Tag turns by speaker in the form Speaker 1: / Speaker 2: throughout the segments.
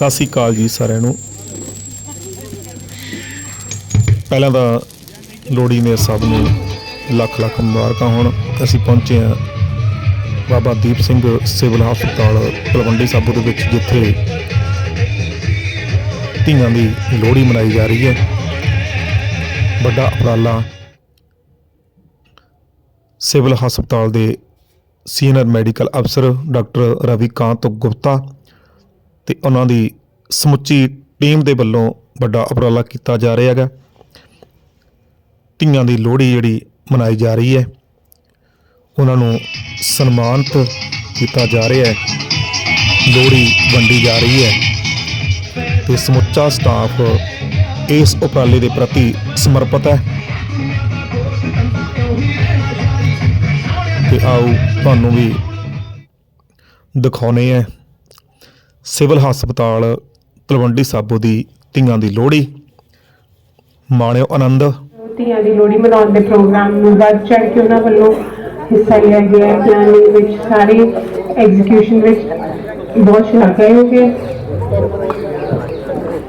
Speaker 1: ਸਤਿ ਸ੍ਰੀ ਅਕਾਲ ਜੀ ਸਾਰਿਆਂ ਨੂੰ। ਪਹਿਲਾਂ ਤਾਂ ਲੋਹੜੀ ਨੇ ਸਭ ਨੂੰ ਲੱਖ ਲੱਖ ਮੁਬਾਰਕਾਂ ਹੋਣ। ਅਸੀਂ ਪਹੁੰਚੇ ਹਾਂ ਬਾਬਾ ਦੀਪ ਸਿੰਘ ਸਿਵਲ ਹਸਪਤਾਲ ਤਲਵੰਡੀ ਸਾਬੋ ਦੇ ਵਿੱਚ, ਜਿੱਥੇ ਧੀਆਂ ਦੀ ਲੋਹੜੀ ਮਨਾਈ ਜਾ ਰਹੀ ਹੈ। ਵੱਡਾ ਉਪਰਾਲਾ ਸਿਵਲ ਹਸਪਤਾਲ ਦੇ ਸੀਨੀਅਰ ਮੈਡੀਕਲ ਅਫਸਰ ਡਾਕਟਰ ਰਵੀ ਕਾਂਤ ਗੁਪਤਾ ਤੇ ਉਹਨਾਂ ਦੀ ਸਮੁੱਚੀ ਟੀਮ ਦੇ ਵੱਲੋਂ ਵੱਡਾ ਉਪਰਾਲਾ ਕੀਤਾ ਜਾ ਰਿਹਾ ਹੈਗਾ। ਧੀਆਂ ਦੀ ਲੋਹੜੀ ਜਿਹੜੀ ਮਨਾਈ ਜਾ ਰਹੀ ਹੈ। ਉਹਨਾਂ ਨੂੰ ਸਨਮਾਨਿਤ ਕੀਤਾ ਜਾ ਰਿਹਾ ਹੈ। ਲੋਹੜੀ ਵੰਡੀ ਜਾ ਰਹੀ ਹੈ ਤੇ ਸਮੁੱਚਾ ਸਟਾਫ ਇਸ ਉਪਰਾਲੇ ਦੇ ਪ੍ਰਤੀ ਸਮਰਪਿਤ ਹੈ। ਤੇ ਆਓ ਤੁਹਾਨੂੰ ਵੀ ਦਿਖਾਉਨੇ ਹੈ। ਸਿਵਲ ਹਸਪਤਾਲ ਤਲਵੰਡੀ ਸਾਬੋ ਦੀ ਧੀਆਂ ਦੀ ਲੋਹੜੀ। ਮਾਣਿਓ ਆਨੰਦ।
Speaker 2: ਧੀਆਂ ਦੀ ਲੋਹੜੀ ਮਨਾਉਣ ਦੇ ਪ੍ਰੋਗਰਾਮ ਨੂੰ ਵੱਧ ਚੜ ਕੇ ਉਹਨਾਂ ਵੱਲੋਂ ਹਿੱਸਾ ਲਿਆ ਗਿਆ ਪਲਾਨਿੰਗ ਵਿੱਚ ਸਾਰੇ ਐਗਜ਼ੀਕਿਊਸ਼ਨ ਵਿੱਚ ਬਹੁਤ ਸ਼ਲਾਘਾਯੋਗ ਹੈ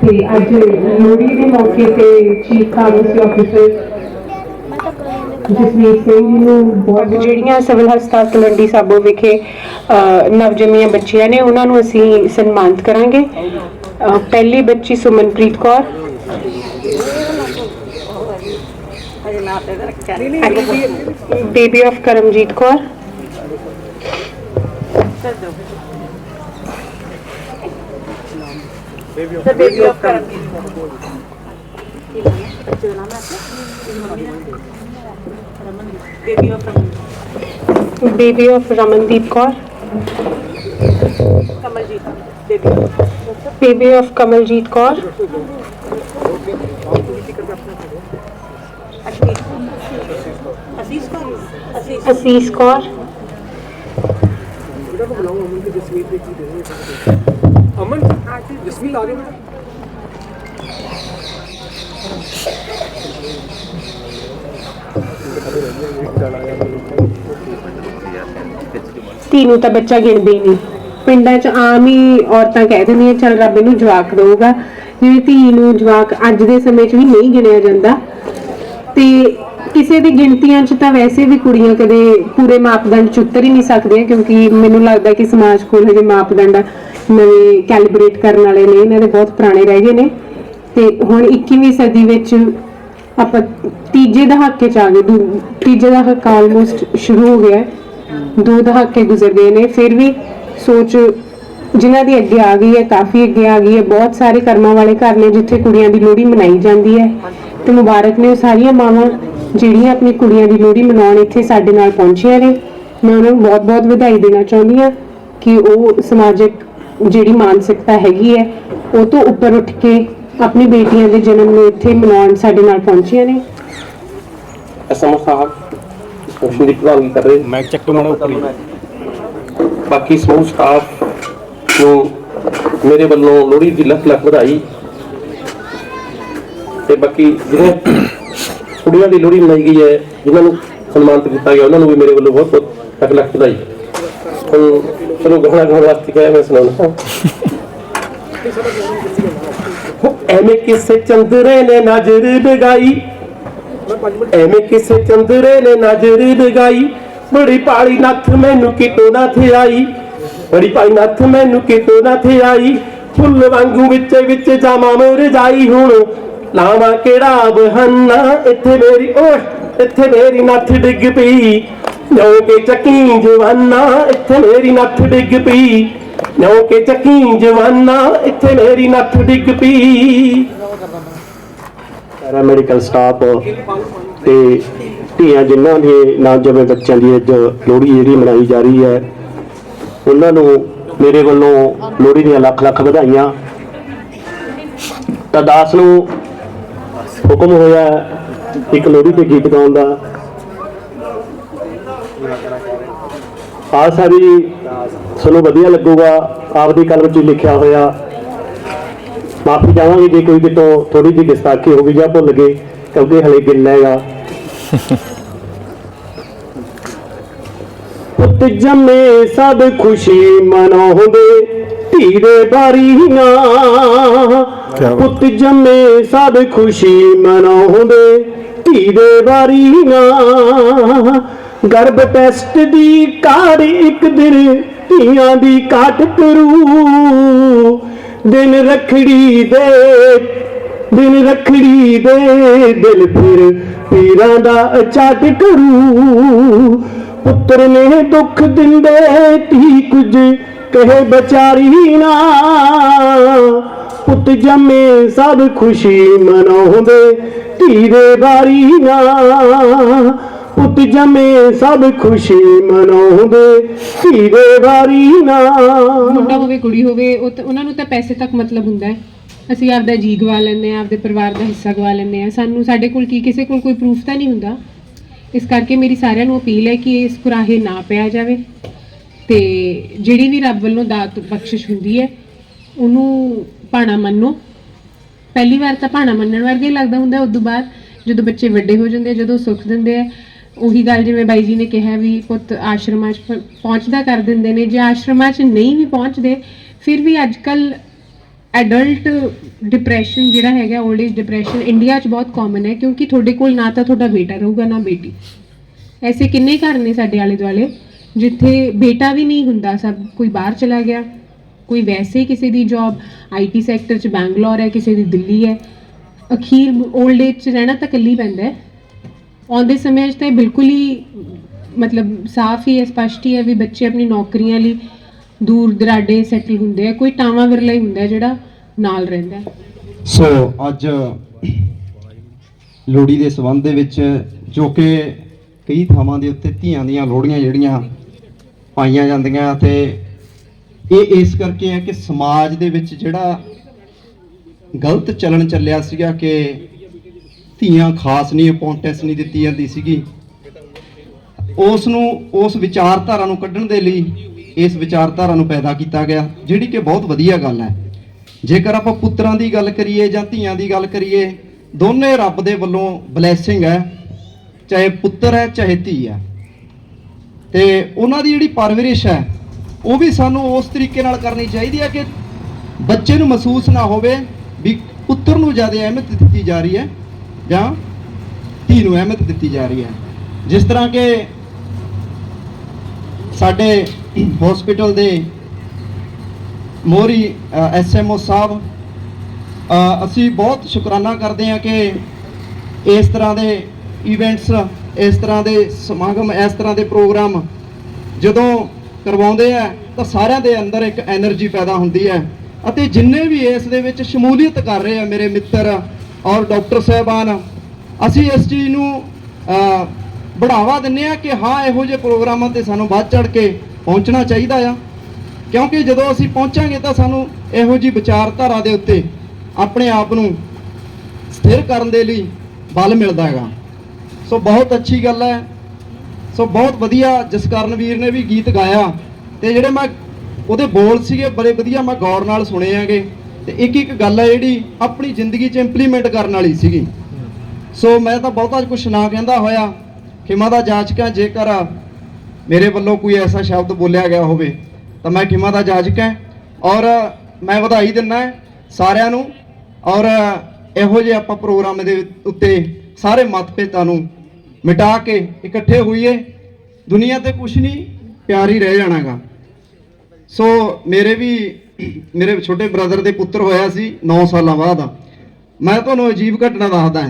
Speaker 2: ਤੇ ਅੱਜ ਲੋਹੜੀ ਦੇ ਮੌਕੇ ਤੇ chief pharmacy officer Jasmeet Singh ji ਨੂੰ ਬਹੁਤ ਜਿਹੜੀਆਂ ਸਿਵਲ ਹਸਪਤਾਲ ਤਲਵੰਡੀ ਸਾਬੋ ਵਿਖੇ ਨਵਜੰਮੀਆਂ ਬੱਚੀਆਂ ਨੇ ਉਹਨਾਂ ਨੂੰ ਅਸੀਂ ਸਨਮਾਨਿਤ ਕਰਾਂਗੇ। ਅ, ਪਹਿਲੀ ਬੱਚੀ Sumanpreet Kaur. Baby of Karamjit Kaur. Baby of Ramandeep Kaur baby of Kamaljit Kaur Asees Kaur
Speaker 3: Aman Jasmeen ਆ ਗਏ ਬੇਟਾ
Speaker 2: ਤਾਂ ਬੱਚਾ ਗਿਣਦੇ ਨਹੀਂ। ਪਿੰਡਾਂ 'ਚ ਆਮ ਹੀ ਔਰਤਾਂ ਕਹਿ ਦਿੰਦੀਆਂ, ਚੱਲ ਰੱਬ ਇਹਨੂੰ ਜਵਾਕ ਦਊਗਾ। ਜਿਵੇਂ ਧੀ ਨੂੰ ਜਵਾਕ ਅੱਜ ਦੇ ਸਮੇਂ 'ਚ ਵੀ ਨਹੀਂ ਗਿਣਿਆ ਜਾਂਦਾ। ਤੇ ਕਿਸੇ ਦੀ ਗਿਣਤੀਆਂ 'ਚ ਤਾਂ ਵੈਸੇ ਵੀ ਕੁੜੀਆਂ ਕਦੇ ਪੂਰੇ ਮਾਪਦੰਡ 'ਚ ਉਤਰ ਹੀ ਨਹੀਂ ਸਕਦੀਆਂ, ਕਿਉਂਕਿ ਮੈਨੂੰ ਲੱਗਦਾ ਕਿ ਸਮਾਜ ਕੋਲ ਹਜੇ ਮਾਪਦੰਡ ਨਵੇਂ ਕੈਲੀਬ੍ਰੇਟ ਕਰਨ ਵਾਲੇ ਨੇ, ਇਹਨਾਂ ਦੇ ਬਹੁਤ ਪੁਰਾਣੇ ਰਹਿ ਗਏ ਨੇ। ਤੇ ਹੁਣ 21ਵੀਂ ਸਦੀ ਵਿੱਚ ਆਪਾਂ ਤੀਜੇ ਦਹਾਕੇ ਚ ਆ ਗਏ, ਦੂ- ਤੀਜੇ ਦਹਾਕਾ ਆਲਮੋਸਟ ਸ਼ੁਰੂ ਹੋ ਗਿਆ ਹੈ। ਦੋ ਦਹਾਕੇ ਗੁਜ਼ਰ ਗਏ ਨੇ, ਫਿਰ ਵੀ ਸੋਚ ਜਿਨ੍ਹਾਂ ਦੀ ਅੱਗੇ ਆ ਗਈ ਹੈ, ਕਾਫੀ ਅੱਗੇ ਆ ਗਈ ਹੈ, ਬਹੁਤ ਸਾਰੇ ਕਰਮਾਂ ਵਾਲੇ ਘਰ ਨੇ ਜਿੱਥੇ ਕੁੜੀਆਂ ਦੀ ਲੋਹੜੀ ਮਨਾਈ ਜਾਂਦੀ ਹੈ ਤੇ ਮੁਬਾਰਕ ਨੇ ਉਹ ਸਾਰੀਆਂ ਮਾਵਾਂ ਜਿਹੜੀਆਂ ਆਪਣੀ ਕੁੜੀਆਂ ਦੀ ਲੋਹੜੀ ਮਨਾਉਣ ਇੱਥੇ ਸਾਡੇ ਨਾਲ ਪਹੁੰਚੀਆਂ ਨੇ ਮੈਂ ਉਹਨਾਂ ਨੂੰ ਬਹੁਤ-ਬਹੁਤ ਵਧਾਈ ਦੇਣਾ ਚਾਹੁੰਦੀ ਹਾਂ ਕਿ ਉਹ ਸਮਾਜਿਕ ਜਿਹੜੀ ਮਾਨਸਿਕਤਾ ਹੈਗੀ ਹੈ, ਉਹ ਤੋਂ ਉੱਪਰ ਉੱਠ ਕੇ ਆਪਣੀ ਬੇਟੀਆਂ ਦੇ ਜਨਮ ਨੂੰ ਇੱਥੇ ਮਨਾਉਣ ਸਾਡੇ ਨਾਲ ਪਹੁੰਚੀਆਂ ਨੇ।
Speaker 4: ਐਸਐਮਓ ਸਾਹਿਬ ਸਟੇਸ਼ਨ ਦੀ ਪ੍ਰਧਾਨਗੀ ਕਰ ਰਹੇ
Speaker 1: ਮੈਂ ਚੱਕ ਮਾਣਾ ਉੱਪਰ
Speaker 4: ਬਾਕੀ ਸਮੂਹ ਸਟਾਫ ਨੂੰ ਮੇਰੇ ਵੱਲੋਂ ਲੋਹੜੀ ਦੀ ਲੱਖ ਲੱਖ ਵਧਾਈ ਤੇ ਬਾਕੀ ਜਿਹੜੇ ਕੁੜੀਆਂ ਦੀ ਲੋਹੜੀ ਮਨਾਈ ਗਈ ਹੈ ਜਿਨ੍ਹਾਂ ਨੂੰ ਸਨਮਾਨਿਤ ਕੀਤਾ ਗਿਆ ਉਹਨਾਂ ਨੂੰ ਵੀ ਮੇਰੇ ਵੱਲੋਂ ਬਹੁਤ ਬਹੁਤ ਲੱਖ ਲੱਖ ਵਧਾਈ। ਹੁਣ ਚਲੋ ਗਾਣਾ ਗਾਉਣ ਵਾਸਤੇ ਕਹਿਆ ਮੈਂ ਸੁਣਾਉਣਾ ਐਵੇਂ ਕਿਸੇ ਚੰਦਰੇ ਨੇ ਨਜ਼ਰ ਲਗਾਈ। ਐਵੇਂ ਕਿਸੇ ਚੰਦਰੇ ਨੇ ਨਜ਼ਰ ਲਗਾਈ। ਬੜੀ ਪਾਲੀ ਨੱਥ ਮੈਨੂੰ ਕਿਤੋਂ ਨਾ ਥੇ ਆਈ। ਬੜੀ ਪਾਲੀ ਨੱਥ ਮੈਨੂੰ ਕਿਤੋਂ ਨਾ ਥੇ ਆਈ। ਫੁੱਲ ਵਾਂਗੂ ਵਿੱਚ ਵਿੱਚ ਜਾਵਾਂ ਮੁਰਝਾਈ ਹੁਣ। ਲਾਵਾਂ ਕਿਹੜਾ ਬਹਾਨਾ? ਇੱਥੇ ਮੇਰੀ ਓਏ ਇੱਥੇ ਮੇਰੀ ਨੱਥ ਡਿੱਗ ਪਈ। ਜੋ ਕੇ ਚੱਕੀ ਜਵਾਨਾ, ਇੱਥੇ ਮੇਰੀ ਨੱਥ ਡਿੱਗ ਪਈ। ਜੋ ਕੇ ਚੱਕੀ ਜਵਾਨਾ, ਇੱਥੇ ਮੇਰੀ ਨੱਥ ਡਿੱਗ ਪਈ।
Speaker 5: ਪੈਰਾਮੈਡੀਕਲ ਸਟਾਫ ਤੇ ਧੀਆਂ ਜਿਨ੍ਹਾਂ ਦੇ ਨਵਜੰਮੇ ਬੱਚਿਆਂ ਦੀ ਅੱਜ ਲੋਹੜੀ ਜਿਹੜੀ ਮਨਾਈ ਜਾ ਰਹੀ ਹੈ, ਉਹਨਾਂ ਨੂੰ ਮੇਰੇ ਵੱਲੋਂ ਲੋਹੜੀ ਦੀਆਂ ਲੱਖ ਲੱਖ ਵਧਾਈਆਂ। ਤਾਂ ਦਾਸ ਨੂੰ ਹੁਕਮ ਹੋਇਆ ਇੱਕ ਲੋਹੜੀ ਤੇ ਗੀਤ ਗਾਉਣ ਦਾ। ਆਸਾ ਵੀ ਤੁਹਾਨੂੰ ਵਧੀਆ ਲੱਗੂਗਾ। ਆਪਦੀ ਕਲਮ 'ਚ ਲਿਖਿਆ ਹੋਇਆ। ਮਾਫੀ ਚਾਹਾਂਗੇ ਜੇ ਕੋਈ ਕਿਤੋਂ ਥੋੜੀ ਜਿਹੀ ਗੁਸਤਾਖੀ ਹੋ ਗਈ ਜਾਂ ਭੁੱਲ ਗਏ ਕਿਉਂਕਿ ਹਲੇ ਗਿੱਲ ਹੈਗਾ ਪੁੱਤ ਜੰਮੇ ਸਭ ਖੁਸ਼ੀ ਮਨਾਉਂਦੇ ਧੀਰੇ ਬਾਰੀਆਂ
Speaker 1: ਕਿਆ ਬਾਤ।
Speaker 5: ਪੁੱਤ ਜੰਮੇ ਸਭ ਖੁਸ਼ੀ ਮਨਾਉਂਦੇ ਧੀਰੇ ਬਾਰੀਆਂ ਗਰਭ ਟੈਸਟ ਦੀ ਕਾਰ ਇੱਕ ਦਿਨ ਧੀਆਂ ਦੀ ਕਾਟ ਕਰੂ। ਦਿਨ ਰਖੜੀ ਦੇ, ਦਿਨ ਰਖੜੀ ਦੇ ਦਿਲ ਫਿਰ ਪੀਰਾਂ ਦਾ ਚਾਟ ਕਰੂ। ਪੁੱਤਰ ਨੇ ਦੁੱਖ ਦਿੰਦੇ ਧੀ ਕੁਝ ਕਹੇ ਵਿਚਾਰੀ ਨਾ। ਪੁੱਤ ਜੰਮੇ ਸਭ ਖੁਸ਼ੀ ਮਨਾਉਂਦੇ ਧੀਰੇ ਬਾਰੀ ਨਾ। ਪੁੱਤ ਜੰਮੇ ਸਭ ਖੁਸ਼ੀ ਮਨਾਉਂਦੇ, ਧੀਰੇ ਬਾਰੀ ਨਾ।
Speaker 2: ਮੁੰਡਾ ਹੋਵੇ, ਕੁੜੀ ਹੋਵੇ, ਉਹ ਤਾਂ- ਉਹਨਾਂ ਨੂੰ ਤਾਂ ਪੈਸੇ ਤੱਕ ਮਤਲਬ ਹੁੰਦਾ ਹੈ। ਅਸੀਂ ਆਪਦਾ ਜੀ ਗਵਾ ਲੈਂਦੇ ਆ ਆਪਦੇ ਪਰਿਵਾਰ ਦਾ ਹਿੱਸਾ ਗਵਾ ਲੈਂਦੇ ਆ ਸਾਨੂੰ ਸਾਡੇ ਕੋਲ ਕੀ ਕਿਸੇ ਕੋਲ ਕੋਈ ਪ੍ਰੂਫ ਤਾਂ ਨਹੀਂ ਹੁੰਦਾ। ਇਸ ਕਰਕੇ ਮੇਰੀ ਸਾਰਿਆਂ ਨੂੰ ਅਪੀਲ ਹੈ ਕਿ ਇਸ ਕੁਰਾਹੇ ਨਾ ਪਿਆ ਜਾਵੇ। ਤੇ ਜਿਹੜੀ ਵੀ ਰੱਬ ਵੱਲੋਂ ਦਾਤ ਬਖਸ਼ਿਸ਼ ਹੁੰਦੀ ਹੈ, ਉਹਨੂੰ ਭਾਣਾ ਮੰਨੋ। ਪਹਿਲੀ ਵਾਰ ਤਾਂ ਭਾਣਾ ਮੰਨਣ ਵਰਗਾ ਹੀ ਲੱਗਦਾ ਹੁੰਦਾ ਉਸ ਤੋਂ ਬਾਅਦ ਜਦੋਂ ਬੱਚੇ ਵੱਡੇ ਹੋ ਜਾਂਦੇ ਆ, ਜਦੋਂ ਸੁੱਖ ਦਿੰਦੇ ਆ ਉਹੀ ਗੱਲ ਜਿਵੇਂ ਬਾਈ ਜੀ ਨੇ ਕਿਹਾ ਵੀ ਪੁੱਤ ਆਸ਼ਰਮਾਂ 'ਚ ਪ- ਪਹੁੰਚਦਾ ਕਰ ਦਿੰਦੇ ਨੇ, ਜੇ ਆਸ਼ਰਮਾਂ 'ਚ ਨਹੀਂ ਵੀ ਪਹੁੰਚਦੇ, ਫਿਰ ਵੀ ਅੱਜਕੱਲ ਐਡਲਟ ਡਿਪਰੈਸ਼ਨ ਜਿਹੜਾ ਹੈਗਾ 올ਡ ਏਜ ਡਿਪਰੈਸ਼ਨ ਇੰਡੀਆ 'ਚ ਬਹੁਤ ਕਾਮਨ ਹੈ, ਕਿਉਂਕਿ ਤੁਹਾਡੇ ਕੋਲ ਨਾ ਤਾਂ ਤੁਹਾਡਾ ਬੇਟਾ ਰਹੂਗਾ, ਨਾ ਬੇਟੀ। ਐਸੇ ਕਿੰਨੇ ਘਰ ਨੇ ਸਾਡੇ ਆਲੇ ਦੁਆਲੇ ਜਿੱਥੇ ਬੇਟਾ ਵੀ ਨਹੀਂ ਹੁੰਦਾ, ਸਭ ਕੋਈ ਬਾਹਰ ਚਲਾ ਗਿਆ, ਕੋਈ ਵੈਸੇ ਕਿਸੇ ਦੀ ਜੌਬ ਆਈਟੀ ਸੈਕਟਰ 'ਚ ਬੈਂਗਲੌਰ ਹੈ, ਕਿਸੇ ਦੀ ਦਿੱਲੀ ਹੈ। ਅਖੀਰ 올ਡ ਏਜ 'ਚ ਰਹਿਣਾ ਤਾਂ ਇਕੱਲੀ ਪੈਂਦਾ ਹੈ। ਆਉਂਦੇ ਸਮੇਂ 'ਚ ਤਾਂ ਇਹ ਬਿਲਕੁਲ ਹੀ, ਮਤਲਬ ਸਾਫ਼ ਹੀ ਹੈ, ਸਪਸ਼ਟ ਹੀ ਹੈ ਵੀ ਬੱਚੇ ਆਪਣੀ ਨੌਕਰੀਆਂ ਲਈ ਦੂਰ ਦਰਾਡੇ ਸੈਟਲ ਹੁੰਦੇ ਆ, ਕੋਈ ਟਾਵਾਂ ਵਿਰਲਾ ਹੀ ਹੁੰਦਾ ਜਿਹੜਾ ਨਾਲ ਰਹਿੰਦਾ
Speaker 6: ਸੋ ਅੱਜ ਲੋਹੜੀ ਦੇ ਸੰਬੰਧ ਦੇ ਵਿੱਚ ਜੋ ਕਿ ਕਈ ਥਾਵਾਂ ਦੇ ਉੱਤੇ ਧੀਆਂ ਦੀਆਂ ਲੋਹੜੀਆਂ ਜਿਹੜੀਆਂ ਪਾਈਆਂ ਜਾਂਦੀਆਂ ਤੇ ਇਹ ਇਸ ਕਰਕੇ ਹੈ ਕਿ ਸਮਾਜ ਦੇ ਵਿੱਚ ਜਿਹੜਾ ਗਲਤ ਚਲਣ ਚੱਲਿਆ ਸੀਗਾ ਕਿ ਧੀਆਂ ਖਾਸ ਨਹੀਂ ਇੰਪੋਰਟੈਂਸ ਨਹੀਂ ਦਿੱਤੀ ਜਾਂਦੀ ਸੀਗੀ। ਉਸ ਨੂੰ ਉਸ ਵਿਚਾਰਧਾਰਾ ਨੂੰ ਕੱਢਣ ਦੇ ਲਈ ਇਸ ਵਿਚਾਰਧਾਰਾ ਨੂੰ ਪੈਦਾ ਕੀਤਾ ਗਿਆ, ਜਿਹੜੀ ਕਿ ਬਹੁਤ ਵਧੀਆ ਗੱਲ ਹੈ। ਜੇਕਰ ਆਪਾਂ ਪੁੱਤਰਾਂ ਦੀ ਗੱਲ ਕਰੀਏ ਜਾਂ ਧੀਆਂ ਦੀ ਗੱਲ ਕਰੀਏ, ਦੋਨੇ ਰੱਬ ਦੇ ਵੱਲੋਂ ਬਲੇਸਿੰਗ ਹੈ, ਚਾਹੇ ਪੁੱਤਰ ਹੈ, ਚਾਹੇ ਧੀ ਹੈ। ਤੇ ਉਹਨਾਂ ਦੀ ਜਿਹੜੀ ਪਰਵਰਿਸ਼ ਹੈ, ਉਹ ਵੀ ਸਾਨੂੰ ਉਸ ਤਰੀਕੇ ਨਾਲ ਕਰਨੀ ਚਾਹੀਦੀ ਹੈ ਕਿ ਬੱਚੇ ਨੂੰ ਮਹਿਸੂਸ ਨਾ ਹੋਵੇ ਵੀ ਪੁੱਤਰ ਨੂੰ ਜ਼ਿਆਦਾ ਅਹਿਮੀਅਤ ਦਿੱਤੀ ਜਾ ਰਹੀ ਹੈ। ਜਾਂ ਧੀ ਨੂੰ ਅਹਿਮਤ ਦਿੱਤੀ ਜਾ ਰਹੀ ਹੈ। ਜਿਸ ਤਰ੍ਹਾਂ ਕਿ ਸਾਡੇ ਹਸਪੀਟਲ ਦੇ ਮੋਰੀ ਓ ਸਾਹਿਬ ਅਸੀਂ ਬਹੁਤ ਸ਼ੁਕਰਾਨਾ ਕਰਦੇ ਹਾਂ ਕਿ ਇਸ ਤਰ੍ਹਾਂ ਦੇ ਇਵੈਂਟਸ ਇਸ ਤਰ੍ਹਾਂ ਦੇ ਸਮਾਗਮ, ਇਸ ਤਰ੍ਹਾਂ ਦੇ ਪ੍ਰੋਗਰਾਮ ਜਦੋਂ ਕਰਵਾਉਂਦੇ ਆ, ਤਾਂ ਸਾਰਿਆਂ ਦੇ ਅੰਦਰ ਇੱਕ એનર્ਜੀ ਪੈਦਾ ਹੁੰਦੀ ਹੈ। ਅਤੇ ਜਿੰਨੇ ਵੀ ਇਸ ਦੇ ਵਿੱਚ ਸ਼ਮੂਲੀਅਤ ਕਰ ਰਹੇ ਆ ਮੇਰੇ ਮਿੱਤਰ ਔਰ ਡਾਕਟਰ ਸਾਹਿਬਾਨ, ਅਸੀਂ ਇਸ ਚੀਜ਼ ਨੂੰ ਬੜਾਵਾ ਦਿੰਨੇ ਆ ਕਿ ਹਾਂ, ਇਹੋ ਜਿਹੇ ਪ੍ਰੋਗਰਾਮਾਂ ਤੇ ਸਾਨੂੰ ਵੱਧ ਚੜ ਕੇ ਪਹੁੰਚਣਾ ਚਾਹੀਦਾ ਆ। ਕਿਉਂਕਿ ਜਦੋਂ ਅਸੀਂ ਪਹੁੰਚਾਂਗੇ ਤਾਂ ਸਾਨੂੰ ਇਹੋ ਜੀ ਵਿਚਾਰਧਾਰਾ ਦੇ ਉੱਤੇ ਆਪਣੇ ਆਪ ਨੂੰ ਸਥਿਰ ਕਰਨ ਦੇ ਲਈ ਬਲ ਮਿਲਦਾ ਹੈਗਾ। ਸੋ ਬਹੁਤ ਅੱਛੀ ਗੱਲ ਹੈ। ਸੋ ਬਹੁਤ ਵਧੀਆ ਜਸਕਰਨ ਵੀਰ ਨੇ ਵੀ ਗੀਤ ਗਾਇਆ। ਤੇ ਜਿਹੜੇ ਮੈਂ ਉਹਦੇ ਬੋਲ ਸੀਗੇ, ਬੜੇ ਵਧੀਆ ਮੈਂ ਗੌਰ ਨਾਲ ਸੁਣੇ ਹੈਗੇ। ਤੇ ਇੱਕ ਇੱਕ ਗੱਲ ਹੈ ਜਿਹੜੀ ਆਪਣੀ ਜ਼ਿੰਦਗੀ 'ਚ ਇੰਪਲੀਮੈਂਟ ਕਰਨ ਵਾਲੀ ਸੀਗੀ। ਸੋ ਮੈਂ ਤਾਂ ਬਹੁਤਾ ਕੁਝ ਨਾ ਕਹਿੰਦਾ ਹੋਇਆ ਖਿਮਾ ਦਾ ਜਾਚਕਾਂ ਜੇਕਰ ਮੇਰੇ ਵੱਲੋਂ ਕੋਈ ਐਸਾ ਸ਼ਬਦ ਬੋਲਿਆ ਗਿਆ ਹੋਵੇ, ਤਾਂ ਮੈਂ ਖਿਮਾ ਦਾ ਜਾਚਕ ਹਾਂ ਔਰ ਮੈਂ ਵਧਾਈ ਦਿੰਦਾ ਸਾਰਿਆਂ ਨੂੰ ਔਰ ਇਹੋ ਜਿਹੇ ਆਪਾਂ ਪ੍ਰੋਗਰਾਮ ਦੇ ਉੱਤੇ ਸਾਰੇ ਮਤਭੇਦਾਂ ਨੂੰ ਮਿਟਾ ਕੇ ਇਕੱਠੇ ਹੋਈਏ। ਦੁਨੀਆ ਤੇ ਕੁਝ ਨਹੀਂ, ਪਿਆਰ ਹੀ ਰਹਿ ਜਾਣਾਗਾ। ਸੋ ਮੇਰੇ ਵੀ ਮੇਰੇ ਛੋਟੇ ਬ੍ਰਦਰ ਦੇ ਪੁੱਤਰ ਹੋਇਆ ਸੀ 9 ਸਾਲਾਂ ਬਾਅਦ। ਮੈਂ ਤੁਹਾਨੂੰ ਅਜੀਬ ਘਟਨਾ ਦੱਸਦਾ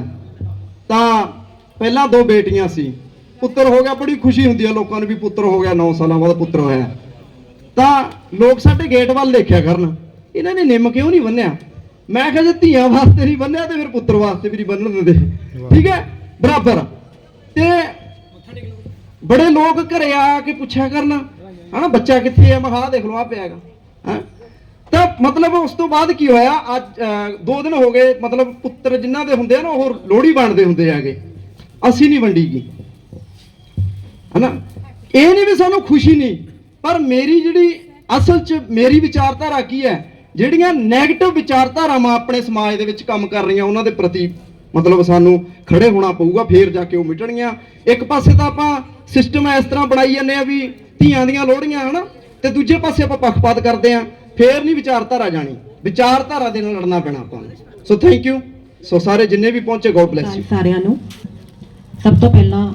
Speaker 6: ਤਾਂ ਪਹਿਲਾਂ ਦੋ ਬੇਟੀਆਂ ਸੀ। ਪੁੱਤਰ ਹੋ ਗਿਆ, ਬੜੀ ਖੁਸ਼ੀ ਹੁੰਦੀ ਹੈ ਲੋਕਾਂ ਨੂੰ ਵੀ ਪੁੱਤਰ ਹੋ ਗਿਆ 9 ਸਾਲਾਂ ਬਾਅਦ ਪੁੱਤਰ ਹੋਇਆ। ਤਾਂ ਲੋਕ ਸਾਡੇ ਗੇਟ ਵੱਲ ਦੇਖਿਆ ਕਰਨ। ਇਹਨਾਂ ਨੇ ਨਿੰਮ ਕਿਉਂ ਨਹੀਂ ਬੰਨਿਆ? ਮੈਂ ਕਿਹਾ ਜੇ ਧੀਆਂ ਵਾਸਤੇ ਨਹੀਂ ਬੰਨਿਆ, ਤੇ ਫਿਰ ਪੁੱਤਰ ਵਾਸਤੇ ਵੀ ਨਹੀਂ ਬੰਨਣ ਦਿੰਦੇ। ਠੀਕ ਹੈ? ਬਰਾਬਰ। ਤੇ ਬੜੇ ਲੋਕ ਘਰੇ ਆ ਕੇ ਪੁੱਛਿਆ ਕਰਨ, ਹਨਾ, ਬੱਚਾ ਕਿੱਥੇ ਆ? ਮੈਂ ਕਿਹਾ ਆਹ ਦੇਖ ਲਓ ਆ ਪਿਆਗਾ ਤਾਂ ਮਤਲਬ ਉਸ ਤੋਂ ਬਾਅਦ ਕੀ ਹੋਇਆ? ਅੱਜ ਦੋ ਦਿਨ ਹੋ ਗਏ, ਮਤਲਬ ਪੁੱਤਰ ਜਿਨ੍ਹਾਂ ਦੇ ਹੁੰਦੇ ਆ ਨਾ ਉਹ ਲੋਹੜੀ ਵੰਡਦੇ ਹੁੰਦੇ ਹੈਗੇ। ਅਸੀਂ ਨਹੀਂ ਵੰਡੀ ਗੀ ਹਨਾ? ਇਹ ਨਹੀਂ ਵੀ ਸਾਨੂੰ ਖੁਸ਼ੀ ਨਹੀਂ, ਪਰ ਮੇਰੀ ਜਿਹੜੀ ਅਸਲ 'ਚ ਮੇਰੀ ਵਿਚਾਰਧਾਰਾ ਕੀ ਹੈ? ਜਿਹੜੀਆਂ 네ਗੇਟਿਵ ਵਿਚਾਰਧਾਰਾਵਾਂ ਆਪਣੇ ਸਮਾਜ ਦੇ ਵਿੱਚ ਕੰਮ ਕਰ ਰਹੀਆਂ, ਉਹਨਾਂ ਦੇ ਪ੍ਰਤੀ ਮਤਲਬ ਸਾਨੂੰ ਖੜੇ ਹੋਣਾ ਪਊਗਾ, ਫੇਰ ਜਾ ਕੇ ਉਹ ਮਿਟਣਗੀਆਂ। ਇੱਕ ਪਾਸੇ ਤਾਂ ਆਪਾਂ ਸਿਸਟਮ ਇਸ ਤਰ੍ਹਾਂ ਬਣਾਈ ਜਾਂਦੇ ਆ ਵੀ ਧੀਆਂ ਦੀਆਂ ਲੋੜੀਆਂ ਹਨਾ? ਤੇ ਦੂਜੇ ਪਾਸੇ ਆਪਾਂ ਪੱਖਪਾਤ ਕਰਦੇ ਆ। ਫੇਰ ਨਹੀਂ ਵਿਚਾਰਧਾਰਾ ਜਾਣੀ। ਵਿਚਾਰਧਾਰਾ ਦੇ ਨਾਲ ਲੜਨਾ ਪੈਣਾ ਆਪਾਂ ਨੂੰ। ਸੋ ਥੈਂਕ ਯੂ ਸੋ ਸਾਰੇ ਜਿੰਨੇ ਵੀ ਪਹੁੰਚੇ ਗੋਡ ਬlesਸ ਯੂ
Speaker 7: ਸਾਰਿਆਂ ਨੂੰ। ਸਭ ਤੋਂ ਪਹਿਲਾਂ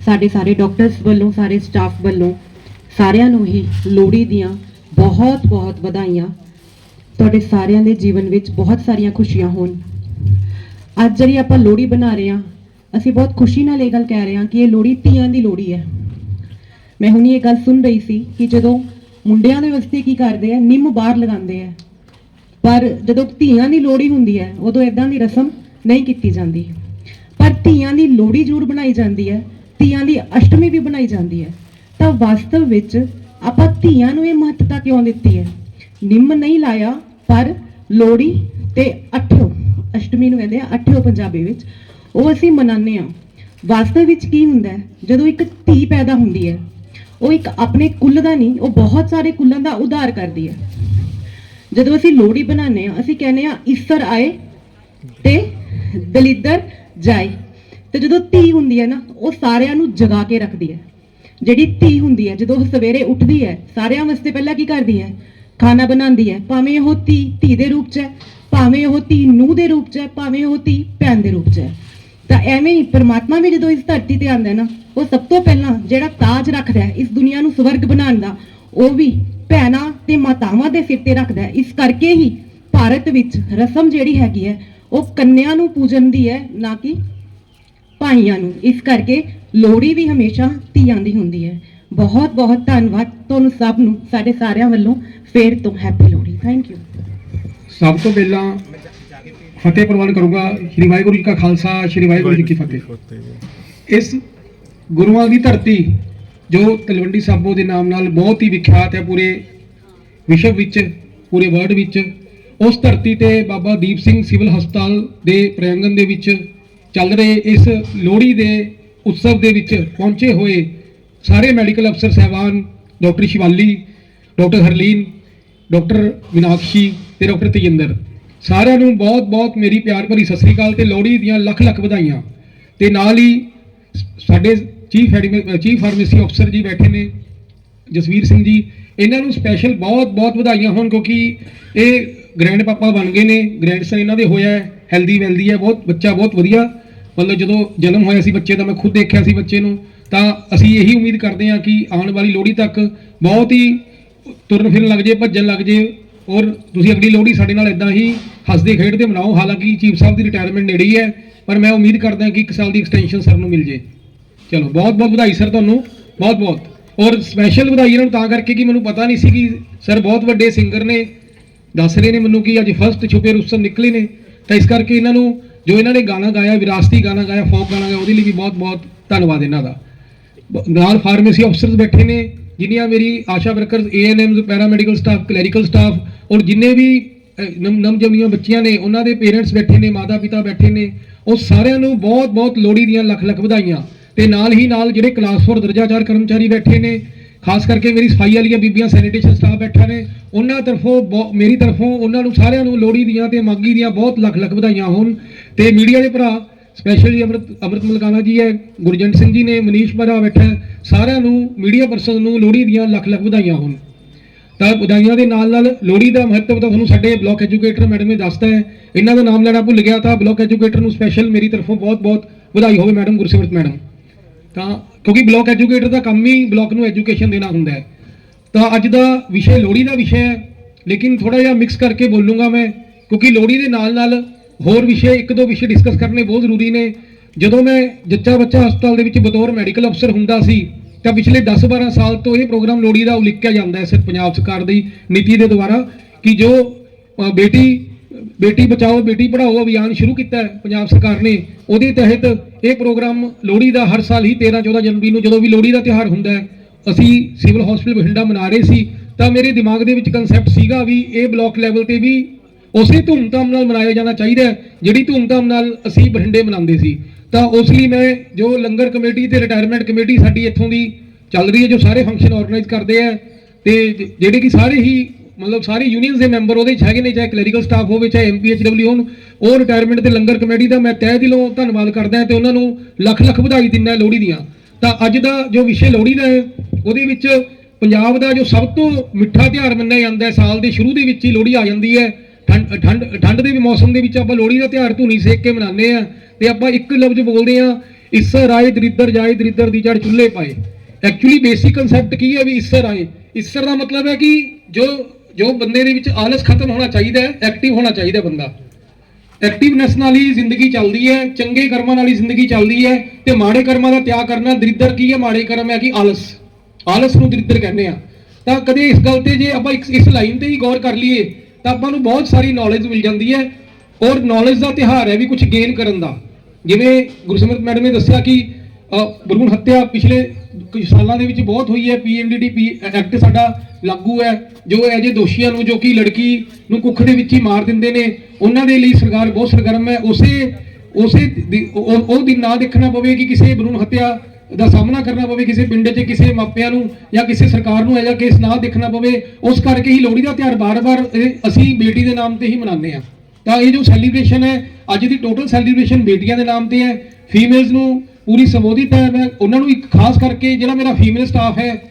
Speaker 7: ਸਾਡੇ ਸਾਰੇ ਡਾਕਟਰਸ ਵੱਲੋਂ ਸਾਰੇ ਸਟਾਫ ਵੱਲੋਂ ਸਾਰਿਆਂ ਨੂੰ ਹੀ ਲੋਹੜੀ ਦੀਆਂ ਬਹੁਤ ਬਹੁਤ ਵਧਾਈਆਂ। ਤੁਹਾਡੇ ਸਾਰਿਆਂ ਦੇ ਜੀਵਨ ਵਿੱਚ ਬਹੁਤ ਸਾਰੀਆਂ ਖੁਸ਼ੀਆਂ ਹੋਣ। ਅੱਜ ਜਿਹੜੀ ਆਪਾਂ ਲੋਹੜੀ ਬਣਾ ਰਹੇ ਹਾਂ ਅਸੀਂ ਬਹੁਤ ਖੁਸ਼ੀ ਨਾਲ ਇਹ ਗੱਲ ਕਹਿ ਰਹੇ ਹਾਂ ਕਿ ਇਹ ਲੋਹੜੀ ਧੀਆਂ ਦੀ ਲੋਹੜੀ ਹੈ। ਮੈਂ ਹੁਣੀ ਇਹ ਗੱਲ ਸੁਣ ਰਹੀ ਸੀ ਕਿ ਜਦੋਂ ਮੁੰਡਿਆਂ ਦੇ ਵਾਸਤੇ ਕੀ ਕਰਦੇ ਆ? ਨਿੰਮ ਬਾਹਰ ਲਗਾਉਂਦੇ ਆ। ਪਰ ਜਦੋਂ ਧੀਆਂ ਦੀ ਲੋਹੜੀ ਹੁੰਦੀ ਹੈ, ਉਦੋਂ ਇਦਾਂ ਦੀ ਰਸਮ ਨਹੀਂ ਕੀਤੀ ਜਾਂਦੀ। ਪਰ ਧੀਆਂ ਦੀ ਲੋਹੜੀ ਜ਼ਰੂਰ ਬਣਾਈ ਜਾਂਦੀ ਹੈ। ਧੀਆਂ ਦੀ ਅਸ਼ਟਮੀ ਵੀ ਬਣਾਈ ਜਾਂਦੀ ਹੈ। ਤਾਂ ਵਾਸਤਵ ਵਿੱਚ ਆਪਾਂ ਧੀਆਂ ਨੂੰ ਇਹ ਮਹੱਤਤਾ ਕਿਉਂ ਦਿੱਤੀ ਹੈ? ਨਿੰਮ ਨਹੀਂ ਲਾਇਆ, ਪਰ ਲੋਹੜੀ ਤੇ ਅਠਿਓ ਅਸ਼ਟਮੀ ਨੂੰ ਕਹਿੰਦੇ ਆ ਅਠਿਓ ਪੰਜਾਬੀ ਵਿੱਚ, ਉਹ ਅਸੀਂ ਮਨਾਉਂਦੇ ਆ ਵਾਸਤਵ ਵਿੱਚ ਕੀ ਹੁੰਦਾ ਜਦੋਂ ਇੱਕ ਧੀ ਪੈਦਾ ਹੁੰਦੀ ਹੈ ਉਹ ਇੱਕ ਆਪਣੇ ਕੁੱਲ ਦਾ ਨਹੀਂ, ਉਹ ਬਹੁਤ ਸਾਰੇ ਕੁੱਲਾਂ ਦਾ ਉਧਾਰ ਕਰਦੀ ਹੈ। ਜਦੋਂ ਅਸੀਂ ਲੋਹੜੀ ਬਣਾਉਂਦੇ ਆ ਅਸੀਂ ਕਹਿੰਦੇ ਆ ਈਸਰ ਆਏ ਤੇ ਦਲਿੱਦਰ ਜਾਏ। ਤੇ ਜਦੋਂ ਧੀ ਹੁੰਦੀ ਹੈ ਨਾ, ਉਹ ਸਾਰਿਆਂ ਨੂੰ ਜਗਾ ਕੇ ਰੱਖਦੀ ਹੈ। ਜਿਹੜੀ ਧੀ ਹੁੰਦੀ ਹੈ, ਜਦੋਂ ਉਹ ਸਵੇਰੇ ਉੱਠਦੀ ਹੈ, ਸਾਰਿਆਂ ਵਾਸਤੇ ਪਹਿਲਾਂ ਕੀ ਕਰਦੀ ਹੈ? ਖਾਣਾ ਬਣਾਉਂਦੀ ਹੈ। ਭਾਵੇਂ ਉਹ ਧੀ ਧੀ ਦੇ ਰੂਪ 'ਚ ਹੈ, ਭਾਵੇਂ ਉਹ ਧੀ ਨੂੰ ਦੇ ਰੂਪ 'ਚ ਹੈ, ਭਾਵੇਂ ਉਹ ਧੀ ਭੈਣ ਦੇ ਰੂਪ 'ਚ ਹੈ। ਤਾਂ ਐਵੇਂ ਹੀ ਪਰਮਾਤਮਾ ਵੀ ਜਦੋਂ ਇਸ ਧਰਤੀ ਤੇ ਆਉਂਦਾ ਹੈ ਨਾ ਉਹ ਸਭ ਤੋਂ ਪਹਿਲਾਂ ਜਿਹੜਾ ਤਾਜ ਰੱਖਦਾ ਹੈ, ਇਸ ਦੁਨੀਆ ਨੂੰ ਸਵਰਗ ਬਣਾਉਣ ਦਾ, ਉਹ ਵੀ ਭੈਣਾਂ ਤੇ ਮਾਤਾਵਾਂ ਦੇ ਸਿਰ ਤੇ ਰੱਖਦਾ ਹੈ। ਇਸ ਕਰਕੇ ਹੀ ਭਾਰਤ ਵਿੱਚ ਰਸਮ ਜਿਹੜੀ ਹੈਗੀ ਹੈ, ਉਹ ਕੰਨਿਆਂ ਨੂੰ ਪੂਜਨ ਦੀ ਹੈ, ਨਾ ਕਿ ਭਾਈਆਂ ਨੂੰ। ਇਸ ਕਰਕੇ ਲੋਹੜੀ ਵੀ ਹਮੇਸ਼ਾ ਧੀਆਂ ਦੀ ਹੁੰਦੀ ਹੈ। ਬਹੁਤ ਬਹੁਤ ਧੰਨਵਾਦ ਤੁਹਾਨੂੰ ਸਭ ਨੂੰ, ਸਾਡੇ ਸਾਰਿਆਂ ਵੱਲੋਂ। ਫੇਰ ਤੋਂ ਹੈਪੀ ਲੋਹੜੀ। ਥੈਂਕ ਯੂ
Speaker 3: ਸਭ ਤੋਂ ਪਹਿਲਾਂ ਫਤਿਹ ਪ੍ਰਵਾਨ ਕਰੂੰਗਾ ਸ਼੍ਰੀ ਵਾਹਿਗੁਰੂ ਜੀ ਕਾ ਖਾਲਸਾ, ਸ਼੍ਰੀ ਵਾਹਿਗੁਰੂ ਜੀ ਕੀ ਫਤਿਹ। ਇਸ ਗੁਰੂਆਂ ਦੀ ਧਰਤੀ, ਜੋ ਤਲਵੰਡੀ ਸਾਬੋ ਦੇ ਨਾਮ ਨਾਲ ਬਹੁਤ ਹੀ ਵਿਖਿਆਤ ਹੈ ਪੂਰੇ ਵਿਸ਼ਵ ਵਿੱਚ, ਪੂਰੇ ਵਰਲਡ ਵਿੱਚ, ਉਸ ਧਰਤੀ ਤੇ ਬਾਬਾ ਦੀਪ ਸਿੰਘ ਸਿਵਲ ਹਸਪਤਾਲ ਦੇ ਪ੍ਰਾਂਗਣ ਦੇ ਵਿੱਚ ਚੱਲ ਰਹੇ ਇਸ ਲੋਹੜੀ ਦੇ ਉਤਸਵ ਦੇ ਵਿੱਚ ਪਹੁੰਚੇ ਹੋਏ ਸਾਰੇ ਮੈਡੀਕਲ ਅਫਸਰ ਸਹਿਬਾਨ, doctor Shivali, doctor Harleen, doctor Meenakshi ਤੇ ਡਾਕਟਰ ਤੇਜਿੰਦਰ, ਸਾਰਿਆਂ ਨੂੰ ਬਹੁਤ-ਬਹੁਤ ਮੇਰੀ ਪਿਆਰ ਭਰੀ ਸਤਿ ਸ੍ਰੀ ਅਕਾਲ ਤੇ ਲੋਹੜੀ ਦੀਆਂ ਲੱਖ-ਲੱਖ ਵਧਾਈਆਂ। ਤੇ ਨਾਲ ਹੀ ਸਾਡੇ ਚੀਫ ਚੀਫ ਫਾਰਮੇਸੀ ਅਫਸਰ ਜੀ ਬੈਠੇ ਨੇ, ਜਸਵੀਰ ਸਿੰਘ ਜੀ। ਇਹਨਾਂ ਨੂੰ ਸਪੈਸ਼ਲ ਬਹੁਤ-ਬਹੁਤ ਵਧਾਈਆਂ ਹੋਣ ਕਿਉਂਕਿ ਇਹ ਗ੍ਰੈਂਡ ਪਾਪਾ ਬਣ ਗਏ ਨੇ। ਗ੍ਰੈਂਡਸਨ ਇਹਨਾਂ ਦੇ ਹੋਇਆ ਹੈਲਦੀ ਵੈਲਦੀ ਹੈ, ਬਹੁਤ, ਬੱਚਾ ਬਹੁਤ ਵਧੀਆ। ਮਤਲਬ ਜਦੋਂ ਜਨਮ ਹੋਇਆ ਸੀ ਬੱਚੇ ਦਾ, ਮੈਂ ਖੁਦ ਦੇਖਿਆ ਸੀ ਬੱਚੇ ਨੂੰ। ਤਾਂ ਅਸੀਂ ਇਹੀ ਉਮੀਦ ਕਰਦੇ ਹਾਂ ਕਿ ਆਉਣ ਵਾਲੀ ਲੋਹੜੀ ਤੱਕ ਬਹੁਤ ਹੀ ਤੁਰਨ ਫਿਰਨ ਲੱਗ ਜੇ, ਭੱਜਣ ਲੱਗ ਜੇ। ਔਰ ਤੁਸੀਂ ਅਗਲੀ ਲੋਹੜੀ ਸਾਡੇ ਨਾਲ ਇਦਾਂ ਹੀ ਹੱਸਦੇ ਖੇਡਦੇ ਮਨਾਓ। ਹਾਲਾਂਕਿ ਚੀਫ ਸਾਹਿਬ ਦੀ ਰਿਟਾਇਰਮੈਂਟ ਨੇੜੇ ਹੀ ਹੈ, ਪਰ ਮੈਂ ਉਮੀਦ ਕਰਦਾ ਕਿ ਇੱਕ ਸਾਲ ਦੀ ਐਕਸਟੈਂਸ਼ਨ ਸਰ ਨੂੰ ਮਿਲ ਜੇ। ਚਲੋ, ਬਹੁਤ ਬਹੁਤ ਵਧਾਈ ਸਰ ਤੁਹਾਨੂੰ, ਬਹੁਤ ਬਹੁਤ। ਔਰ ਸਪੈਸ਼ਲ ਵਧਾਈ ਇਹਨਾਂ ਨੂੰ ਤਾਂ ਕਰਕੇ ਕਿ ਮੈਨੂੰ ਪਤਾ ਨਹੀਂ ਸੀ ਕਿ ਸਰ ਬਹੁਤ ਵੱਡੇ ਸਿੰਗਰ ਨੇ, ਦੱਸ ਰਹੇ ਨੇ ਮੈਨੂੰ ਕਿ ਅੱਜ ਫਸਟ ਛੁਪੇ ਰੁਸਤਮ ਨਿਕਲੇ ਨੇ। ਤਾਂ ਇਸ ਕਰਕੇ ਇਹਨਾਂ ਨੂੰ, ਜੋ ਇਹਨਾਂ ਨੇ ਗਾਣਾ ਗਾਇਆ, ਵਿਰਾਸਤੀ ਗਾਣਾ ਗਾਇਆ ਫੋਕ ਗਾਣਾ ਗਾਇਆ, ਉਹਦੇ ਲਈ ਵੀ ਬਹੁਤ ਬਹੁਤ ਧੰਨਵਾਦ ਇਹਨਾਂ ਦਾ। ਨਾਲ ਫਾਰਮੇਸੀ ਅਫਸਰਸ ਬੈਠੇ ਨੇ, ਜਿੰਨੀਆਂ ਮੇਰੀ Asha workers ANMs paramedical staff clerical staff ਔਰ ਜਿੰਨੇ ਵੀ ਨਮ ਨਮ ਜੰਮੀਆਂ ਬੱਚੀਆਂ ਨੇ, ਉਹਨਾਂ ਦੇ ਪੇਰੈਂਟਸ ਬੈਠੇ ਨੇ ਮਾਤਾ ਪਿਤਾ ਬੈਠੇ ਨੇ, ਉਹ ਸਾਰਿਆਂ ਨੂੰ ਬਹੁਤ ਬਹੁਤ ਲੋਹੜੀ ਦੀਆਂ ਲੱਖ ਲੱਖ ਵਧਾਈਆਂ। ਤੇ ਨਾਲ ਹੀ ਨਾਲ ਜਿਹੜੇ ਕਲਾਸ 4 ਦਰਜਾਚਾਰ ਕਰਮਚਾਰੀ ਬੈਠੇ ਨੇ, ਖਾਸ ਕਰਕੇ ਮੇਰੀ ਸਫ਼ਾਈ ਵਾਲੀਆਂ ਬੀਬੀਆਂ ਸੈਨੀਟੇਸ਼ਨ ਸਟਾਫ ਬੈਠਾ ਨੇ, ਉਹਨਾਂ ਤਰਫੋਂ ਬਹੁ- ਮੇਰੀ ਤਰਫੋਂ ਉਹਨਾਂ ਨੂੰ ਸਾਰਿਆਂ ਨੂੰ ਲੋਹੜੀ ਦੀਆਂ ਤੇ ਮਾਗੀ ਦੀਆਂ ਬਹੁਤ ਲੱਖ ਲੱਖ ਵਧਾਈਆਂ ਹੋਣ। ਤੇ ਮੀਡੀਆ ਦੇ ਭਰਾ ਸਪੈਸ਼ਲੀ ਅਮਰਤ ਅਮਰਤ ਮਲਕਾਨਾ ਜੀ ਹੈ, ਗੁਰਜੰਟ ਸਿੰਘ ਜੀ ਨੇ, ਮਨੀਸ਼ ਬਰਾ ਬੈਠਾ ਸਾਰਿਆਂ ਨੂੰ ਮੀਡੀਆ ਪਰਸਨ ਨੂੰ ਲੋਹੜੀ ਦੀਆਂ ਲੱਖ ਲੱਖ ਵਧਾਈਆਂ ਹੋਣ। ਤਾਂ ਵਧਾਈਆਂ ਦੇ ਨਾਲ ਨਾਲ ਲੋਹੜੀ ਦਾ ਮਹੱਤਵ ਤਾਂ ਤੁਹਾਨੂੰ ਸਾਡੇ ਬਲਾਕ ਐਜੂਕੇਟਰ ਮੈਡਮ ਨੇ ਦੱਸਤਾ ਹੈ, ਇਹਨਾਂ ਦਾ ਨਾਮ ਲੈਣਾ ਭੁੱਲ ਗਿਆ ਤਾਂ ਬਲਾਕ ਐਜੂਕੇਟਰ ਨੂੰ ਸਪੈਸ਼ਲ ਮੇਰੀ ਤਰਫੋਂ ਬਹੁਤ ਬਹੁਤ ਵਧਾਈ ਹੋਵੇ ਮੈਡਮ ਗੁਰਸਿਮਰਤ ਮੈਡਮ ਤਾਂ ਕਿਉਂਕਿ ਬਲਾਕ ਐਜੂਕੇਟਰ ਦਾ ਕੰਮ ਹੀ ਬਲਾਕ ਨੂੰ ਐਜੂਕੇਸ਼ਨ ਦੇਣਾ ਹੁੰਦਾ ਹੈ। ਤਾਂ ਅੱਜ ਦਾ ਵਿਸ਼ੇ ਲੋਹੜੀ ਦਾ ਵਿਸ਼ਾ ਹੈ, ਲੇਕਿਨ ਥੋੜਾ ਜਿਹਾ ਮਿਕਸ ਕਰਕੇ ਬੋਲੂੰਗਾ ਮੈਂ, ਕਿਉਂਕਿ ਲੋਹੜੀ ਦੇ ਨਾਲ ਨਾਲ ਹੋਰ ਵਿਸ਼ੇ ਇੱਕ ਦੋ ਵਿਸ਼ੇ ਡਿਸਕਸ ਕਰਨੇ ਬਹੁਤ ਜ਼ਰੂਰੀ ਨੇ। ਜਦੋਂ ਮੈਂ ਜੱਚਾ ਬੱਚਾ ਹਸਪਤਾਲ ਦੇ ਵਿੱਚ ਬਤੌਰ ਮੈਡੀਕਲ ਅਫਸਰ ਹੁੰਦਾ ਸੀ, ਤਾਂ ਪਿਛਲੇ 10-12 ਸਾਲ ਤੋਂ ਇਹ ਪ੍ਰੋਗਰਾਮ ਲੋਹੜੀ ਦਾ ਉਲੀਕਿਆ ਜਾਂਦਾ ਹੈ ਸਿਰ ਪੰਜਾਬ ਸਰਕਾਰ ਦੀ ਨੀਤੀ ਦੇ ਦੁਆਰਾ, ਕਿ ਜੋ ਬੇਟੀ ਬੇਟੀ ਬਚਾਓ, ਬੇਟੀ ਪੜ੍ਹਾਓ ਅਭਿਆਨ ਸ਼ੁਰੂ ਕੀਤਾ ਪੰਜਾਬ ਸਰਕਾਰ ਨੇ। ਉਹਦੇ ਤਹਿਤ ਇਹ ਪ੍ਰੋਗਰਾਮ ਲੋਹੜੀ ਦਾ ਹਰ ਸਾਲ ਹੀ 13 14 ਜਨਵਰੀ ਨੂੰ ਜਦੋਂ ਵੀ ਲੋਹੜੀ ਦਾ ਤਿਉਹਾਰ ਹੁੰਦਾ ਹੈ, ਅਸੀਂ ਸਿਵਲ ਹਸਪੀਟਲ ਬਠਿੰਡਾ ਮਨਾ ਰਹੇ ਸੀ। ਤਾਂ ਮੇਰੇ ਦਿਮਾਗ ਦੇ ਵਿੱਚ ਕਨਸੈਪਟ ਸੀਗਾ ਵੀ ਇਹ ਬਲਾਕ ਲੈਵਲ ਤੇ ਵੀ ਉਸੇ ਧੂਮਧਾਮ ਨਾਲ ਮਨਾਇਆ ਜਾਣਾ ਚਾਹੀਦਾ ਜਿਹੜੀ ਧੂਮਧਾਮ ਨਾਲ ਅਸੀਂ ਬਠਿੰਡੇ ਮਨਾਉਂਦੇ ਸੀ। ਤਾਂ ਉਸ ਲਈ ਮੈਂ ਜੋ ਲੰਗਰ ਕਮੇਟੀ ਤੇ ਰਿਟਾਇਰਮੈਂਟ ਕਮੇਟੀ ਸਾਡੀ ਇੱਥੋਂ ਦੀ ਚੱਲ ਰਹੀ ਹੈ, ਜੋ ਸਾਰੇ ਫੰਕਸ਼ਨ ਆਰਗੇਨਾਈਜ਼ ਕਰਦੇ ਆ ਤੇ ਜਿਹੜੇ ਕਿ ਸਾਰੇ ਹੀ ਮਤਲਬ ਸਾਰੀ ਯੂਨੀਅਨਸ ਦੇ ਮੈਂਬਰ ਉਹਦੇ 'ਚ ਹੈਗੇ ਨੇ, ਚਾਹੇ ਕਲੈਰੀਕਲ ਸਟਾਫ ਹੋਵੇ, ਚਾਹੇ ਐਮਪੀਐਚਡਬਲਿਊ ਹੋਣ, ਉਹ ਰਿਟਾਇਰਮੈਂਟ ਤੇ ਲੰਗਰ ਕਮੇਟੀ ਦਾ ਮੈਂ ਤਹਿ ਦਿਲੋਂ ਧੰਨਵਾਦ ਕਰਦਾ ਹਾਂ ਤੇ ਉਹਨਾਂ ਨੂੰ ਲੱਖ ਲੱਖ ਵਧਾਈ ਦਿੰਦਾ ਲੋਹੜੀ ਦੀਆਂ। ਤਾਂ ਅੱਜ ਦਾ ਜੋ ਵਿਸ਼ੇ ਲੋਹੜੀ ਦਾ ਹੈ, ਉਹਦੇ ਵਿੱਚ ਪੰਜਾਬ ਦਾ ਜੋ ਸਭ ਤੋਂ ਮਿੱਠਾ ਤਿਉਹਾਰ ਮੰਨਿਆ ਜਾਂਦਾ ਹੈ, ਸਾਲ ਦੇ ਸ਼ੁਰੂ ਦੇ ਵਿੱਚ ਹੀ ਲੋਹੜੀ ਆ ਜਾਂਦੀ ਹੈ। ਠੰਡ ਠੰਡ ਠੰਡ ਦੇ ਵੀ ਮੌਸਮ ਦੇ ਵਿੱਚ ਆਪਾਂ ਲੋਹੜੀ ਦਾ ਤਿਉਹਾਰ ਧੂਣੀ ਸੇਕ ਕੇ ਮਨਾਉਂਦੇ ਆ ਤੇ ਆਪਾਂ ਇੱਕ ਲਫ਼ਜ਼ ਬੋਲਦੇ ਆ ਇਸਰ ਆਏ ਦਰਿਦਰ ਜਾਏ, ਦਰਿਦਰ ਦੀ ਜੜ ਚੁੱਲ੍ਹੇ ਪਾਏ। ਐਕਚੁਅਲੀ ਬੇਸਿਕ ਕਨਸੈਪਟ ਕੀ ਹੈ ਵੀ ਇਸਰ ਆਏ ਇਸਰ ਦਾ ਮਤਲਬ ਹੈ ਕਿ ਜੋ ਜੋ ਬੰਦੇ ਦੇ ਵਿੱਚ ਆਲਸ ਖਤਮ ਹੋਣਾ ਚਾਹੀਦਾ ਹੈ ਐਕਟਿਵ ਹੋਣਾ ਚਾਹੀਦਾ ਬੰਦਾ। ਐਕਟਿਵਨੈਸ ਨਾਲ ਹੀ ਜ਼ਿੰਦਗੀ ਚੱਲਦੀ ਹੈ ਚੰਗੇ ਕਰਮਾਂ ਨਾਲ ਹੀ ਜ਼ਿੰਦਗੀ ਚੱਲਦੀ ਹੈ ਤੇ ਮਾੜੇ ਕਰਮਾਂ ਦਾ ਤਿਆਗ ਕਰਨਾ ਦਰਿਦਰ ਕੀ ਹੈ ਮਾੜੇ ਕਰਮ ਹੈ ਕਿ ਆਲਸ। ਆਲਸ ਨੂੰ ਦਰਿਦਰ ਕਹਿੰਦੇ ਆ। ਤਾਂ ਕਦੇ ਇਸ ਗੱਲ ਤੇ ਜੇ ਆਪਾਂ ਇੱਕ- ਇਸ ਲਾਈਨ ਤੇ ਹੀ ਗੌਰ ਕਰ ਲਈਏ ਤਾਂ ਆਪਾਂ ਨੂੰ ਬਹੁਤ ਸਾਰੀ ਨੌਲੇਜ ਮਿਲ ਜਾਂਦੀ ਹੈ। ਔਰ ਨੌਲੇਜ ਦਾ ਤਿਹਾਰ ਹੈ ਵੀ ਕੁਝ ਗੇਨ ਕਰਨ ਦਾ। ਜਿਵੇਂ ਗੁਰਸਿਮਰਤ ਮੈਡਮ ਨੇ ਦੱਸਿਆ ਕਿ ਅ, ਹੱਤਿਆ ਪਿਛਲੇ ਕੁਝ ਸਾਲਾਂ ਦੇ ਵਿੱਚ ਬਹੁਤ ਹੋਈ ਹੈ ਪੀਐਮਡੀਡੀ ਐਕਟ ਸਾਡਾ ਲਾਗੂ ਹੈ, ਜੋ ਇਹ ਜੇ ਦੋਸ਼ੀਆਂ ਨੂੰ, ਜੋ ਕਿ ਲੜਕੀ ਨੂੰ ਕੁੱਖ ਦੇ ਵਿੱਚ ਹੀ ਮਾਰ ਦਿੰਦੇ ਨੇ, ਉਹਨਾਂ ਦੇ ਲਈ ਸਰਕਾਰ ਬਹੁਤ ਸਰਗਰਮ ਹੈ। ਉਸੇ ਉਸੇ ਦਿ- ਉਹ ਉਹ ਦਿਨ ਨਾ ਦੇਖਣਾ ਪਵੇ ਕਿ ਕਿਸੇ ਭਰੂਣ ਹੱਤਿਆ ਦਾ ਸਾਹਮਣਾ ਕਰਨਾ ਪਵੇ, ਕਿਸੇ ਪਿੰਡ 'ਚ ਕਿਸੇ ਮਾਪਿਆਂ ਨੂੰ ਜਾਂ ਕਿਸੇ ਸਰਕਾਰ ਨੂੰ ਇਹੋ ਕੇਸ ਨਾ ਦੇਖਣਾ ਪਵੇ, ਉਸ ਕਰਕੇ ਹੀ ਲੋਹੜੀ ਦਾ ਤਿਉਹਾਰ ਬਾਰ-ਬਾਰ ਅਸੀਂ ਬੇਟੀ ਦੇ ਨਾਮ ਤੇ ਹੀ ਮਨਾਉਂਦੇ ਹਾਂ। ਤਾਂ ਇਹ ਜੋ ਸੈਲੀਬ੍ਰੇਸ਼ਨ ਹੈ, ਅੱਜ ਦੀ ਟੋਟਲ ਸੈਲੀਬ੍ਰੇਸ਼ਨ ਬੇਟੀਆਂ ਦੇ ਨਾਮ ਤੇ ਹੈ ਫੀਮੇਲਸ ਨੂੰ ਪੂਰੀ ਸੰਬੋਧਿਤ ਹੈ ਮੈਂ ਉਹਨਾਂ ਨੂੰ ਇੱਕ ਖਾਸ ਕਰਕੇ ਜਿਹੜਾ ਮੇਰਾ ਫੀਮੇਲ ਸਟਾਫ ਹੈ,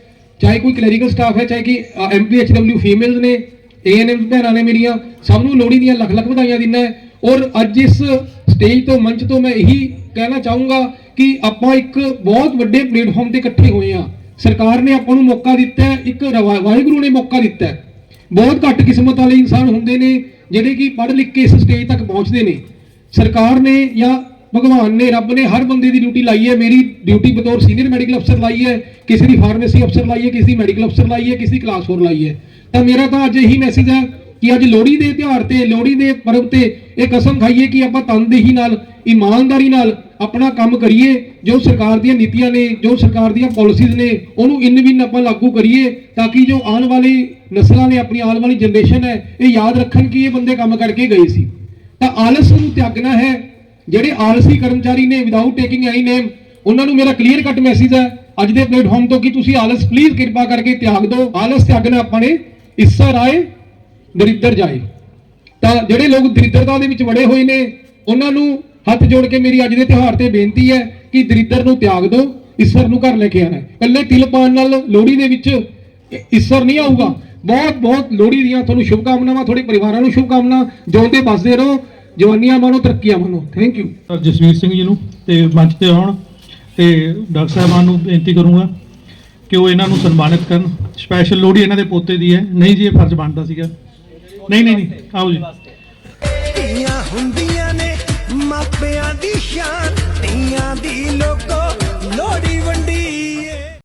Speaker 3: ਚਾਹੇ ਕੋਈ ਕਲੈਰੀਕਲ ਸਟਾਫ ਹੈ, ਚਾਹੇ ਕਿ ਐਮਪੀਐਚਡਬਲਿਊ ਫੀਮੇਲਸ ਨੇ ਏਐਨਐਮ ਭੈਣਾਂ ਨੇ ਮੇਰੀਆਂ, ਸਭ ਨੂੰ ਲੋਹੜੀ ਦੀਆਂ ਲੱਖ ਲੱਖ ਵਧਾਈਆਂ ਦਿੰਦਾ ਔਰ ਅੱਜ ਇਸ ਸਟੇਜ ਤੋਂ, ਮੰਚ ਤੋਂ ਮੈਂ ਇਹੀ ਕਹਿਣਾ ਚਾਹੂੰਗਾ ਕਿ ਆਪਾਂ ਇੱਕ ਬਹੁਤ ਵੱਡੇ ਪਲੇਟਫਾਰਮ ਤੇ ਇਕੱਠੇ ਹੋਏ ਆ ਸਰਕਾਰ ਨੇ ਆਪਾਂ ਨੂੰ ਮੌਕਾ ਦਿੱਤਾ ਹੈ, ਇੱਕ ਰਵਾ- ਵਾਹਿਗੁਰੂ ਨੇ ਮੌਕਾ ਦਿੱਤਾ ਹੈ। ਬਹੁਤ ਘੱਟ ਕਿਸਮਤ ਵਾਲੇ ਇਨਸਾਨ ਹੁੰਦੇ ਨੇ, ਜਿਹੜੇ ਕਿ ਪੜ੍ਹ ਲਿਖ ਕੇ ਇਸ ਸਟੇਜ ਤੱਕ ਪਹੁੰਚਦੇ ਨੇ। ਸਰਕਾਰ ਨੇ ਜਾਂ ਭਗਵਾਨ ਨੇ, ਰੱਬ ਨੇ ਹਰ ਬੰਦੇ ਦੀ ਡਿਊਟੀ ਲਾਈ ਹੈ। ਮੇਰੀ ਡਿਊਟੀ ਬਤੌਰ ਸੀਨੀਅਰ ਮੈਡੀਕਲ ਅਫਸਰ ਲਾਈ ਹੈ। ਕਿਸੇ ਦੀ ਫਾਰਮੇਸੀ ਅਫਸਰ ਲਾਈ ਹੈ, ਕਿਸੇ ਦੀ ਮੈਡੀਕਲ ਅਫਸਰ ਲਾਈ ਹੈ, ਕਿਸੇ ਦੀ ਕਲਾਸ 4 ਲਾਈ ਹੈ। ਤਾਂ ਮੇਰਾ ਤਾਂ ਅੱਜ ਇਹੀ ਮੈਸੇਜ ਹੈ ਕਿ ਅੱਜ ਲੋਹੜੀ ਦੇ ਤਿਉਹਾਰ ਤੇ, ਲੋਹੜੀ ਦੇ ਪਰਬ ਤੇ ਇਹ ਕਸਮ ਖਾਈਏ ਕਿ ਆਪਾਂ ਤਨਦੇਹੀ ਨਾਲ, ਇਮਾਨਦਾਰੀ ਨਾਲ ਆਪਣਾ ਕੰਮ ਕਰੀਏ। ਜੋ ਸਰਕਾਰ ਦੀਆਂ ਨੀਤੀਆਂ ਨੇ, ਜੋ ਸਰਕਾਰ ਦੀਆਂ ਪਾਲਿਸੀਜ਼ ਨੇ, ਉਹਨੂੰ ਇਨ ਵਿਨ ਆਪਾਂ ਲਾਗੂ ਕਰੀਏ ਤਾਂ ਕਿ ਜੋ ਆਉਣ ਵਾਲੀ ਨਸਲਾਂ ਨੇ, ਆਪਣੀ ਆਉਣ ਵਾਲੀ ਜਨਰੇਸ਼ਨ ਹੈ, ਇਹ ਯਾਦ ਰੱਖਣ ਕਿ ਇਹ ਬੰਦੇ ਕੰਮ ਕਰਕੇ ਗਏ ਸੀ। ਤਾਂ ਆਲਸ ਨੂੰ ਤਿਆਗਣਾ ਹੈ ਜਿਹੜੇ ਆਲਸੀ ਕਰਮਚਾਰੀ ਨੇ ਵਿਦਆਊਟ ਟੇਕਿੰਗ ਐਨੀ ਨੇਮ ਉਹਨਾਂ ਨੂੰ ਮੇਰਾ ਕਲੀਅਰ ਕੱਟ ਮੈਸੇਜ ਹੈ, ਅੱਜ ਦੇ ਪਲੇਟਫਾਰਮ ਤੋਂ ਕਿ ਤੁਸੀਂ ਆਲਸ ਪਲੀਜ਼ ਕਿਰਪਾ ਕਰਕੇ ਤਿਆਗ ਦਿਓ, ਆਲਸ ਤਿਆਗਣਾ ਆਪਾਂ ਨੇ ਇਸਰ ਆਏ ਦਰਿਦਰ ਜਾਏ। ਤਾਂ ਜਿਹੜੇ ਲੋਕ ਦਰਿੱਦਰਤਾ ਦੇ ਵਿੱਚ ਵੜੇ ਹੋਏ ਨੇ, ਉਹਨਾਂ ਨੂੰ ਹੱਥ ਜੋੜ ਕੇ ਮੇਰੀ ਅੱਜ ਦੇ ਤਿਉਹਾਰ ਤੇ ਬੇਨਤੀ ਹੈ ਕਿ ਦਰਿਦਰ ਨੂੰ ਤਿਆਗ ਦਿਓ ਇਸਰ ਨੂੰ ਘਰ ਲੈ ਕੇ ਆਣਾ ਹੈ। ਇਕੱਲੇ ਤਿਲ ਪਾਉਣ ਨਾਲ ਲੋਹੜੀ ਦੇ ਵਿੱਚ ਇਸਰ ਨਹੀਂ ਆਊਗਾ। ਬਹੁਤ ਬਹੁਤ ਲੋਹੜੀ ਦੀਆਂ ਤੁਹਾਨੂੰ ਸ਼ੁਭਕਾਮਨਾਵਾਂ, ਤੁਹਾਡੇ ਪਰਿਵਾਰਾਂ ਨੂੰ ਸ਼ੁਭਕਾਮਨਾ ਜਿਉਂਦੇ ਬਸਦੇ ਰਹੋ। ਜਵਾਨੀਆਂ ਮਾਣੋ ਤਰੱਕੀਆਂ ਮਾਣੋ thank you
Speaker 8: sir Jasvir Singh ji ਨੂੰ ਤੇ ਮੰਚ ਤੇ ਆਉਣ ਤੇ ਡਾਕਟਰ ਸਾਹਿਬਾਨ ਨੂੰ ਬੇਨਤੀ ਕਰੂੰਗਾ ਕਿ ਉਹ ਇਹਨਾਂ ਨੂੰ ਸਨਮਾਨਿਤ ਕਰਨ। ਸਪੈਸ਼ਲ ਲੋਹੜੀ ਇਹਨਾਂ ਦੇ ਪੋਤੇ ਦੀ ਹੈ। ਨਹੀਂ ਜੀ ਇਹ ਫਰਜ਼ ਬਣਦਾ ਸੀਗਾ। ਨਹੀਂ ਨਹੀਂ ਨਹੀਂ। ਆਓ ਜੀ।